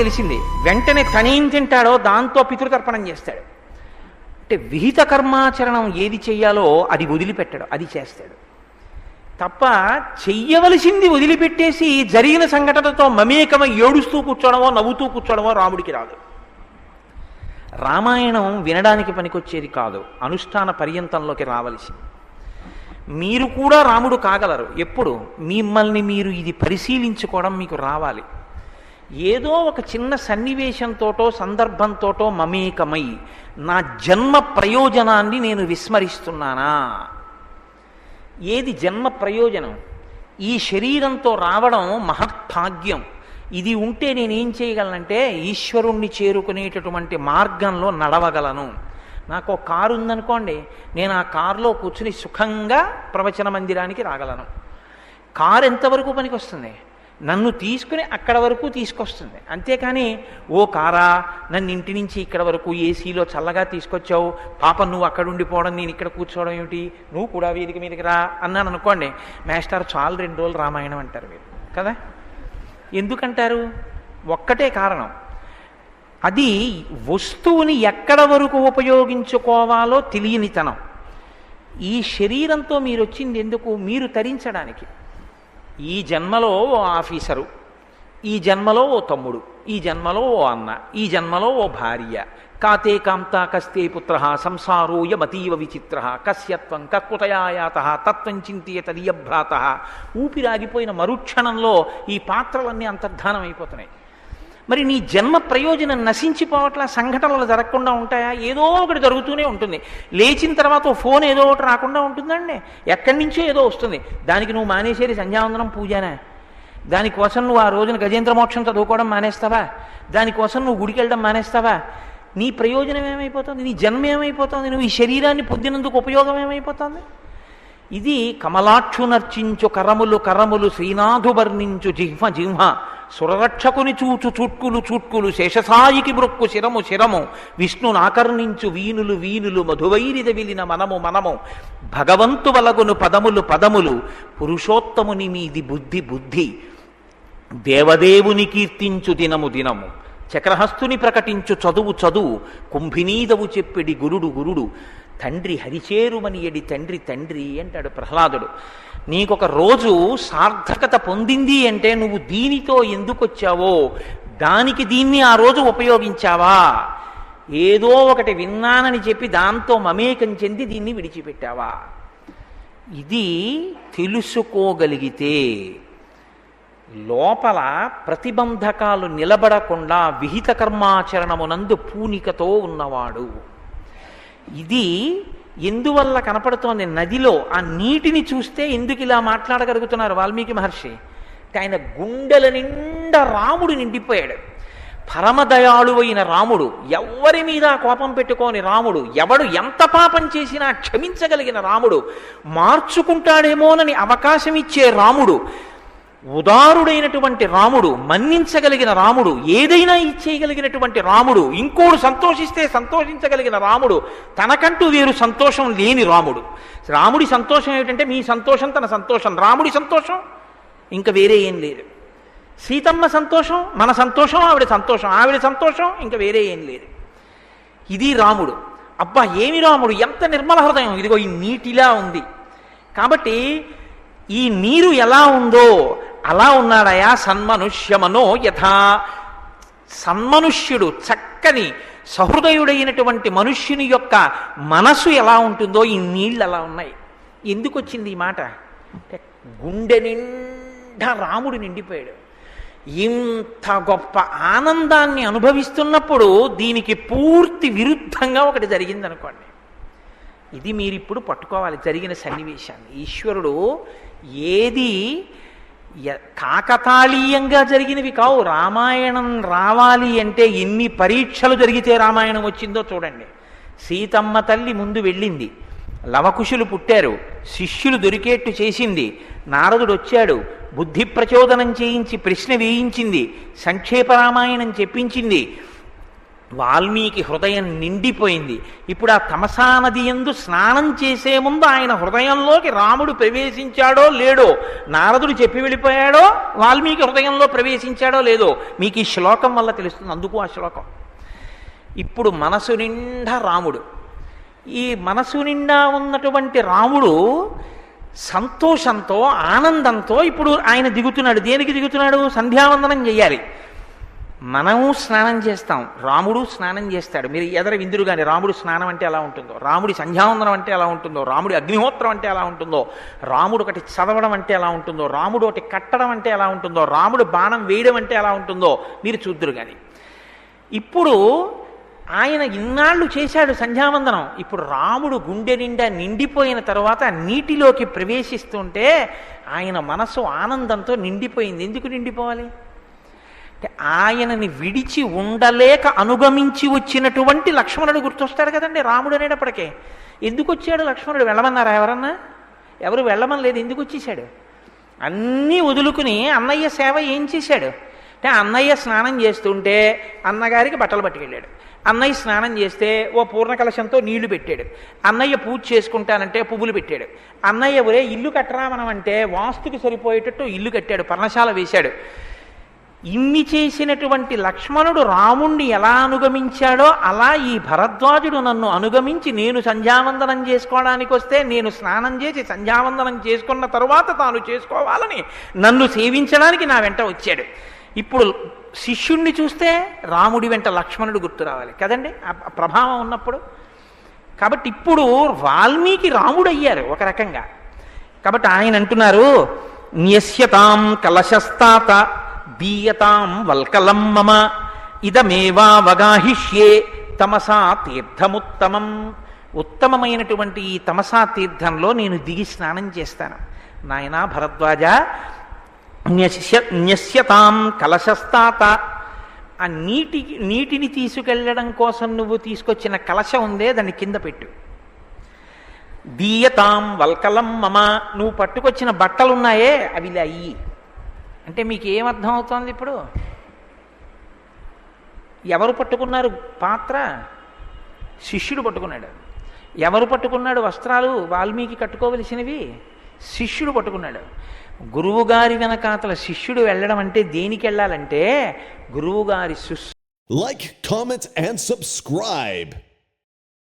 తెలిసింది. వెంటనే తనేం తింటాడో దాంతో పితృతర్పణం చేస్తాడు. అంటే విహిత కర్మాచరణం ఏది చెయ్యాలో అది వదిలిపెట్టడు అది చేస్తాడు. తప్ప చెయ్యవలసింది వదిలిపెట్టేసి జరిగిన సంఘటనతో మమేకమై ఏడుస్తూ కూర్చోడమో నవ్వుతూ కూర్చోడమో రాముడికి రాదు. రామాయణం వినడానికి పనికొచ్చేది కాదు అనుష్ఠాన పర్యంతంలోకి రావలసింది మీరు కూడా రాముడు కాగలరు. ఎప్పుడు? మిమ్మల్ని మీరు ఇది పరిశీలించుకోవడం మీకు రావాలి. ఏదో ఒక చిన్న సన్నివేశంతోటో సందర్భంతోటో మమేకమై నా జన్మ ప్రయోజనాన్ని నేను విస్మరిస్తున్నానా? ఏది జన్మ ప్రయోజనం? ఈ శరీరంతో రావడం మహత్భాగ్యం. ఇది ఉంటే నేనేం చేయగలనంటే ఈశ్వరుణ్ణి చేరుకునేటటువంటి మార్గంలో నడవగలను. నాకు ఒక కారు ఉందనుకోండి నేను ఆ కారులో కూర్చుని సుఖంగా ప్రవచన మందిరానికి రాగలను. కారు ఎంతవరకు పనికొస్తుంది? నన్ను తీసుకుని అక్కడ వరకు తీసుకొస్తుంది. అంతేకాని ఓ కారా నన్ను ఇంటి నుంచి ఇక్కడ వరకు ఏసీలో చల్లగా తీసుకొచ్చావు. పాప నువ్వు అక్కడ ఉండిపోవడం నేను ఇక్కడ కూర్చోవడం ఏమిటి? నువ్వు కూడా వేదిక మీదకి రా. అన్నాను అనుకోండి మేస్టార్ చాలు రెండు రోజులు రామాయణం అంటారు మీరు. కదా? ఎందుకంటారు? ఒక్కటే కారణం. అది వస్తువుని ఎక్కడ వరకు ఉపయోగించుకోవాలో తెలియనితనం. ఈ శరీరంతో మీరు వచ్చింది ఎందుకు? మీరు తరించడానికి. ఈ జన్మలో ఓ ఆఫీసరు ఈ జన్మలో ఓ తమ్ముడు ఈ జన్మలో ఓ అన్న ఈ జన్మలో ఓ భార్య. కాతే కాంత కస్తే పుత్ర సంసారోయమతీవ విచిత్ర కస్యత్వం కక్కుతయాయాత తత్వం చింతియ తదియభ్రాత ఊపిరాగిపోయిన మరుక్షణంలో ఈ పాత్రలన్నీ అంతర్ధానం అయిపోతున్నాయి మరి నీ జన్మ ప్రయోజనం నశించిపోవట్ల సంఘటనలు జరగకుండా ఉంటాయా? ఏదో ఒకటి జరుగుతూనే ఉంటుంది. లేచిన తర్వాత ఫోన్ ఏదో ఒకటి రాకుండా ఉంటుందండి. ఎక్కడి నుంచో ఏదో వస్తుంది. దానికి నువ్వు మానేసేది సంధ్యావందనం పూజనే. దానికోసం నువ్వు ఆ రోజున గజేంద్ర మోక్షం చదువుకోవడం మానేస్తావా? దానికోసం నువ్వు గుడికి వెళ్ళడం మానేస్తావా? నీ ప్రయోజనం ఏమైపోతుంది? నీ జన్మ ఏమైపోతుంది? నువ్వు ఈ శరీరాన్ని పొందినందుకు ఉపయోగం ఏమైపోతుంది? ఇది కమలాక్షు నర్చించు కరములు కరములు శ్రీనాథు వర్ణించు జిహ్మ జిహ్మ సురరక్షకుని చూచు చుట్కులు చుట్కులు శేషసాయికి బ్రొక్కు శిరము శిరము. విష్ణును ఆకర్ణించు వీనులు వీనులు మధువైరిద విలిన మనము మనము. భగవంతు వలగును పదములు పదములు పురుషోత్తముని మీది బుద్ధి బుద్ధి. దేవదేవుని కీర్తించు దినము దినము. చక్రహస్తుని ప్రకటించు చదువు చదువు. కుంభినీదవు చెప్పిడి గురుడు గురుడు. తండ్రి హరిచేరుమనియడి తండ్రి తండ్రి అంటాడు ప్రహ్లాదుడు. నీకొక రోజు సార్థకత పొందింది అంటే నువ్వు దీనితో ఎందుకు వచ్చావో దానికి దీన్ని ఆ రోజు ఉపయోగించావా? ఏదో ఒకటి విన్నానని చెప్పి దాంతో మమేకం చెంది దీన్ని విడిచిపెట్టావా? ఇది తెలుసుకోగలిగితే లోపల ప్రతిబంధకాలు నిలబడకుండా విహిత కర్మాచరణమునందు పూనికతో ఉన్నవాడు. ఇది ఎందువల్ల కనపడుతోంది? నదిలో ఆ నీటిని చూస్తే ఎందుకు ఇలా మాట్లాడగలుగుతున్నారు వాల్మీకి మహర్షి? ఆయన గుండెల నిండా రాముడు నిండిపోయాడు. పరమదయాళువైన రాముడు ఎవ్వరి మీద కోపం పెట్టుకోని రాముడు ఎవడు ఎంత పాపం చేసినా క్షమించగలిగిన రాముడు మార్చుకుంటాడేమోనని అవకాశం ఇచ్చే రాముడు ఉదారుడైనటువంటి రాముడు మన్నించగలిగిన రాముడు ఏదైనా ఇచ్చేయగలిగినటువంటి రాముడు ఇంకోడు సంతోషిస్తే సంతోషించగలిగిన రాముడు తనకంటూ వేరు సంతోషం లేని రాముడు. రాముడి సంతోషం ఏమిటంటే మీ సంతోషం తన సంతోషం. రాముడి సంతోషం? ఇంకా వేరే ఏం లేదు. సీతమ్మ సంతోషం మన సంతోషం ఆవిడ సంతోషం. ఆవిడ సంతోషం ఇంకా వేరే ఏం లేదు. ఇది రాముడు. అబ్బా ఏమి రాముడు? ఎంత నిర్మల హృదయం. ఇదిగో ఈ నీటిలా ఉంది. కాబట్టి ఈ నీరు ఎలా ఉందో అలా ఉన్నాడయా సన్మనుష్యమనో యథా. సన్మనుష్యుడు చక్కని సహృదయుడైనటువంటి మనుష్యుని యొక్క మనసు ఎలా ఉంటుందో ఈ నీళ్ళు అలా ఉన్నాయి. ఎందుకు వచ్చింది ఈ మాట? అంటే గుండె నిండా రాముడు నిండిపోయాడు. ఇంత గొప్ప ఆనందాన్ని అనుభవిస్తున్నప్పుడు దీనికి పూర్తి విరుద్ధంగా ఒకటి జరిగిందనుకోండి. ఇది మీరు ఇప్పుడు పట్టుకోవాలి జరిగిన సన్నివేశాన్ని. ఈశ్వరుడు ఏది కాకతాళీయంగా జరిగినవి కావు. రామాయణం రావాలి అంటే ఎన్ని పరీక్షలు జరిగితే రామాయణం వచ్చిందో చూడండి. సీతమ్మ తల్లి ముందు వెళ్ళింది. లవకుశులు పుట్టారు. శిష్యులు దొరికేట్టు చేసింది. నారదుడు వచ్చాడు. బుద్ధి ప్రచోదనం చేయించి ప్రశ్న వేయించింది. సంక్షేప రామాయణం చెప్పించింది. వాల్మీకి హృదయం నిండిపోయింది. ఇప్పుడు ఆ తమసా నది ఎందు స్నానం చేసే ముందు ఆయన హృదయంలోకి రాముడు ప్రవేశించాడో లేడో నారదుడు చెప్పి వెళ్ళిపోయాడో వాల్మీకి హృదయంలో ప్రవేశించాడో లేదో మీకు ఈ శ్లోకం వల్ల తెలుస్తుంది. అందుకు ఆ శ్లోకం. ఇప్పుడు మనసు నిండా రాముడు. ఈ మనసు నిండా ఉన్నటువంటి రాముడు సంతోషంతో ఆనందంతో ఇప్పుడు ఆయన దిగుతున్నాడు. దేనికి దిగుతున్నాడు? సంధ్యావందనం చేయాలి. మనము స్నానం చేస్తాం. రాముడు స్నానం చేస్తాడు. మీరు ఎదర విందురు కానీ రాముడు స్నానం అంటే ఎలా ఉంటుందో? రాముడి సంధ్యావందనం అంటే ఎలా ఉంటుందో? రాముడి అగ్నిహోత్రం అంటే ఎలా ఉంటుందో? రాముడు ఒకటి చదవడం అంటే ఎలా ఉంటుందో? రాముడు ఒకటి కట్టడం అంటే ఎలా ఉంటుందో? రాముడు బాణం వేయడం అంటే ఎలా ఉంటుందో మీరు చూద్దురు కానీ ఇప్పుడు ఆయన ఇన్నాళ్ళు చేశాడు సంధ్యావందనం. ఇప్పుడు రాముడు గుండె నిండా నిండిపోయిన తర్వాత నీటిలోకి ప్రవేశిస్తుంటే ఆయన మనసు ఆనందంతో నిండిపోయింది. ఎందుకు నిండిపోవాలి? అంటే ఆయనని విడిచి ఉండలేక అనుగమించి వచ్చినటువంటి లక్ష్మణుడు గుర్తొస్తాడు కదండి రాముడు అనేటప్పటికే. ఎందుకు వచ్చాడు లక్ష్మణుడు? వెళ్ళమన్నారా ఎవరన్నా? ఎవరు వెళ్ళమని లేదు ఎందుకు వచ్చేసాడు అన్నీ వదులుకుని అన్నయ్య సేవ ఏం చేశాడు? అంటే అన్నయ్య స్నానం చేస్తుంటే అన్నగారికి బట్టలు పట్టుకెళ్ళాడు. అన్నయ్య స్నానం చేస్తే ఓ పూర్ణ కలశంతో నీళ్ళు పెట్టాడు. అన్నయ్య పూజ చేసుకుంటానంటే పువ్వులు పెట్టాడు. అన్నయ్య ఒరే ఇల్లు కట్టరా మనం అంటే వాస్తుకి సరిపోయేటట్టు ఇల్లు కట్టాడు పర్ణశాల వేశాడు. ఇన్ని చేసినటువంటి లక్ష్మణుడు రాముణ్ణి ఎలా అనుగమించాడో అలా ఈ భరద్వాజుడు నన్ను అనుగమించి నేను సంధ్యావందనం చేసుకోవడానికి వస్తే నేను స్నానం చేసి సంధ్యావందనం చేసుకున్న తరువాత తాను చేసుకోవాలని నన్ను సేవించడానికి నా వెంట వచ్చాడు. ఇప్పుడు శిష్యుణ్ణి చూస్తే రాముడి వెంట లక్ష్మణుడు గుర్తు రావాలి. కదండి? ఆ ప్రభావం ఉన్నప్పుడు. కాబట్టి ఇప్పుడు వాల్మీకి రాముడు అయ్యారు ఒక రకంగా. కాబట్టి ఆయన అంటున్నారు న్యస్యతాం కలశస్తాత దీయతాం వల్కలం మమ. ఇదమేవావగాహిష్యే తమసా తీర్థముత్తమం. ఉత్తమమైనటువంటి ఈ తమసా తీర్థంలో నేను దిగి స్నానం చేస్తాను. నాయనా భరద్వాజ న్యస్యతాం కలశస్తాత. ఆ నీటి నీటిని తీసుకెళ్ళడం కోసం నువ్వు తీసుకొచ్చిన కలశ ఉందే దాన్ని కింద పెట్టు. దీయతాం వల్కలం మమ. నువ్వు పట్టుకొచ్చిన బట్టలున్నాయే అవి ఇలా అయ్యి అంటే మీకు ఏమర్థం అవుతోంది ఇప్పుడు? ఎవరు పట్టుకున్నారు పాత్ర? శిష్యుడు పట్టుకున్నాడు. ఎవరు పట్టుకున్నాడు వస్త్రాలు? వాల్మీకి కట్టుకోవలసినవి? శిష్యుడు పట్టుకున్నాడు. గురువుగారి వెనకాతల శిష్యుడు వెళ్ళడం అంటే దేనికి వెళ్ళాలంటే గురువుగారి సుస్ లైక్ comment, అండ్ సబ్స్క్రైబ్